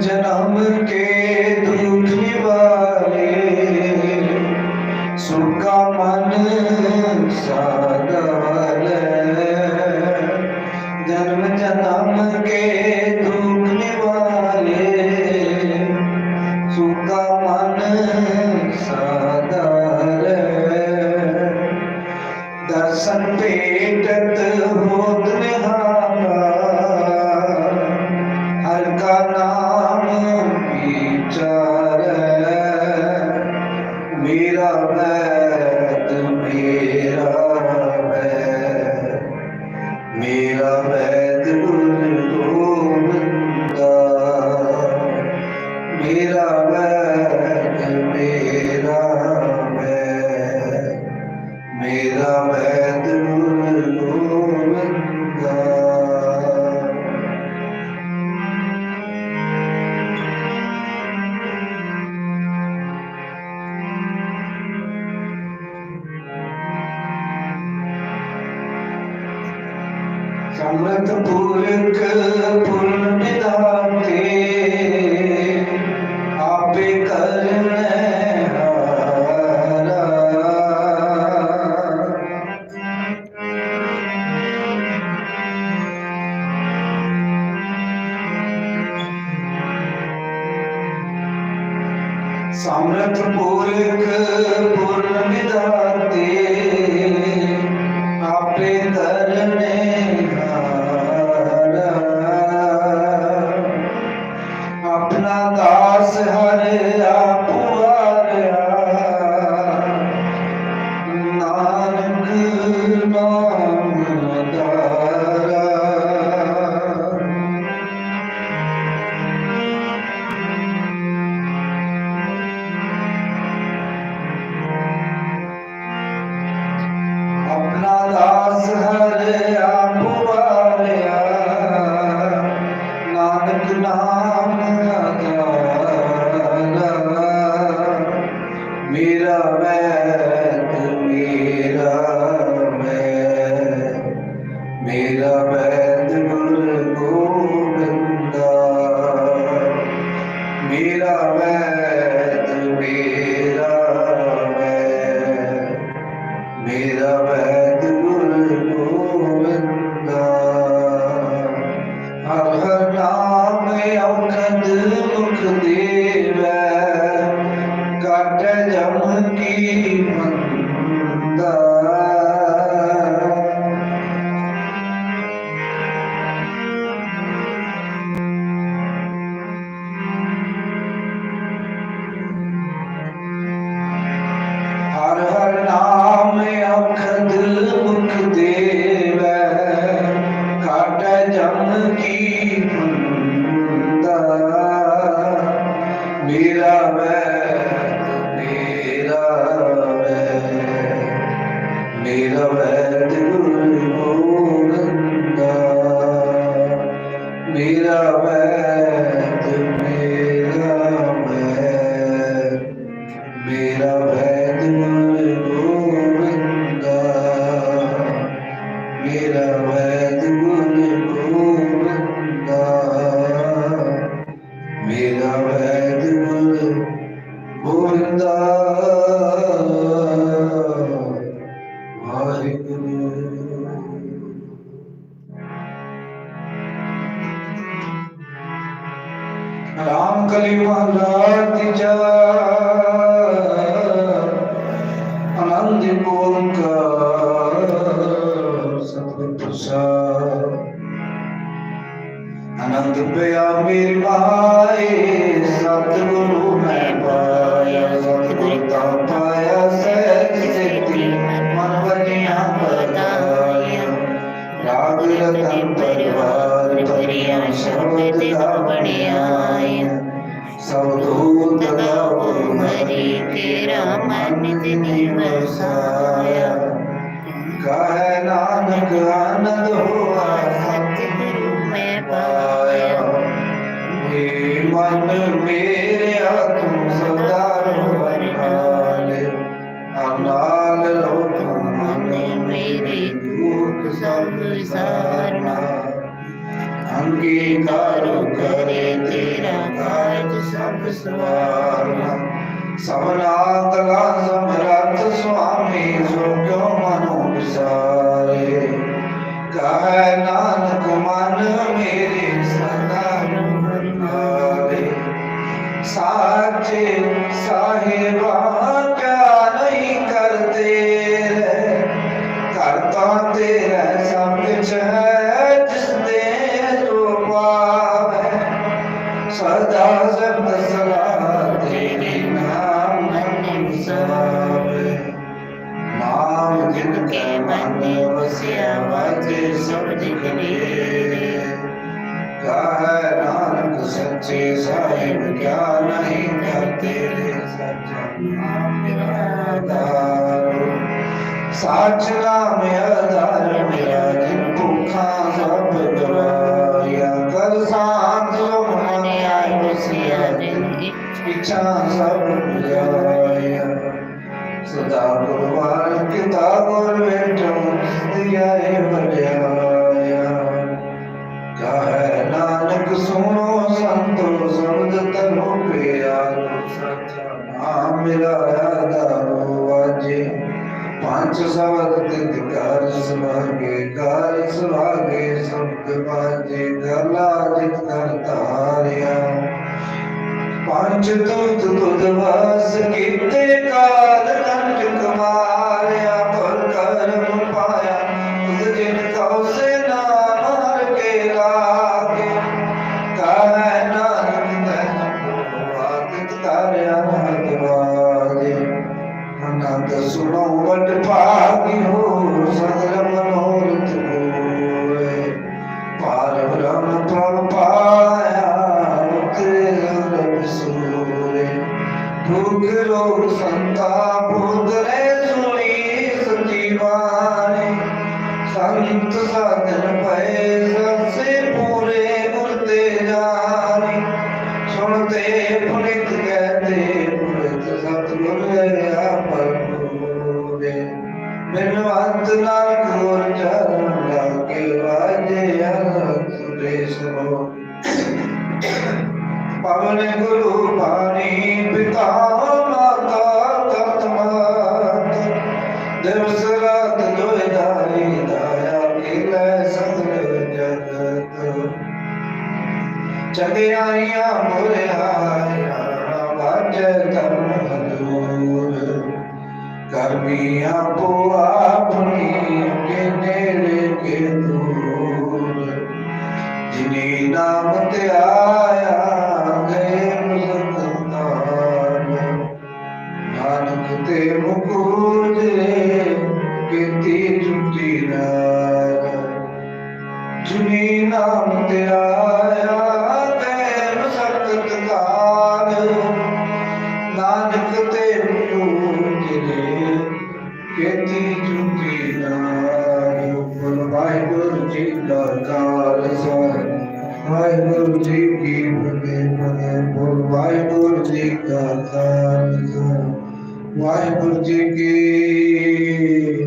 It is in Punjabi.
ਜਨਮ ਕੇ கண்ணத்து புலருக்கு புல் الماء ਬੈਦ ਗੁਰ ਗੋਬਿੰਦਾ ਮੇਰਾ ਬੈਦ ਮੇਰਾ ਬੈਦ ਮੇਰਾ ਬੈਦ ਗੁਰ ਗੋਬਿੰਦਾ ਹਰ Mira, me, mira, me, mira, me. ਪਿਆ ਮੇਰੇ ਪਾਏ ਸਤਿਗੁਰੂ ਮੈਂ ਪਾਇਆ, ਸਤਿਗੁਰ ਤਾਂ ਪਾਇਆ ਸਹਿਜ ਸਿੱਧੀ ਮਨ ਬਣਿਆ ਪਤਾਇਆ ਰਾਗ ਰਤਨ ਪਰਵਾਰ ਭਰਿਆ, ਸ਼ਬਦ ਦਾ ਬਣਿਆ ਸਭ ਦੂਤ ਦਾ ਉਮਰੀ, ਤੇਰਾ ਮਨ ਦਿਨੀ ਵਸਾਇਆ। ਕਹੈ ਨਾਨਕ ਆਨੰਦ ਹੋਆ ਅੰਗੀਕਾਰ ਕਰੇ ਤੇਰਾ ਕਾਜ ਸਭ ਸਵਾਰਨਾ ਸਭਨਾ ਕਲਾ ਸਮਰੱਥ ਸੁਆਮੀ ਸੋ ਕਿਉ ਮਨੋ ਵਿਸਾਰੇ ਕਹੈ ਨਾਨਕ ਵਾਜੇ ਸਬਦ ਕਬੀਰੇ ਕਹੈ ਨਾਨਕ ਸੱਚੇ ਸਾਹਿਬ ਕਿਆ ਨਹੀਂ ਕਰਤੇ ਸੱਚਾ ਨਾਮ ਮੇਰਾ ਆਧਾਰ ਸਾਚ ਨਾਮ ਆਧਾਰ ਮੇਰਾ ਜਿਨ ਭੁੱਖਾਂ ਸਭ ਗਵਾਇਆ ਕਰ ਸਾਥ ਜੋ ਮਨ ਆਇ ਵਸਿਆ ਦਿਨ ਇੱਛਾ ਇੱਛਾ ਸਭ ਬੁਝਾਇਆ ਸਦਾ ਗੁਰਵਾਨ ਕਿਤਾਬੋਂ ਵੇਟੋ ਦਿਆਏ ਬਲਿਆਇਆ ਸੁਣੋ ਸੰਤੋ ਸ਼ਬਦ ਤਰੋ ਪਿਆਰੋ ਸੱਚਾ ਨਾਮ ਮੇਰਾ ਆਧਾਰੋ ਵਾਜੇ। ਪੰਜ ਸ਼ਬਦ ਤਿਤ ਕਰ ਸੁਭਾਗੇ ਕਰ ਸੁਭਾਗੇ ਸ਼ਬਦ ਵਾਜੇ ਗਲਾ ਜਿਤ ਕਰ ਧਾਰਿਆ। ਪੰਜ ਤੁਧ ਤੁਧ ਵਾਸ ਕੀਤੇ, ਕਾਲ ਕੰਟ ਕਮਾਰਿਆ, ਪਰ ਕਰਮ ਪਾਇਆ ਤੁਧ ਜਿਨ ਕਉ ਸੇ ਪਵਨ ਗੁਰੂ ਬਾਣੀ, ਪਿਤਾ ਮਾਤਾ ਤਤ ਮਾਤ ਦਿਵਸ ਰਾਤ ਦੋਇ ਦਾਈ ਦਾਇਆ ਕਿਲੇ ਸਗਲ ਜਗਤ। ਚੰਗਿਆਈਆਂ ਮੁਰਿਆਇਆ ਵਾਜੈ ਧਰਮ ਹਜੂਰ ਕਰਮੀ ਆਪੋ ਆਪਣੀ ਕੇ ਨੇੜੇ ਕੇ ਦੂਰ। ਜਿਨੀ ਨਾਮ ਤੇ ਨਾਨਕ ਤੇ ਮੁਕੂਜੇ ਕੀਤੀ ਛੁੱਟੀ ਨਾਰ ਜਿਨੀ ਤੇ ਆਇਆ ਗਏ ਮੁਸਕਤ ਕਾਲ ਨਾਨਕ ਤੇ ਮੁਕੂਜੇ ਕੀਤੀ ਛੁੱਟੀ ਨਾਰ ਗੁਰ ਵਾਹਿਗੁਰੂ ਜੀ ਦਾ ਖਾਲਸਾ, ਵਾਹਿਗੁਰੂ ਜੀ ਕੀ ਫਤਿਹ ਬੋਲ ਵਾਹਿਗੁਰੂ ਜੀ ਕਾ ਖਾਲਸਾ। ਵਾਹਿਗੁਰੂ ਜੀ ਕੀ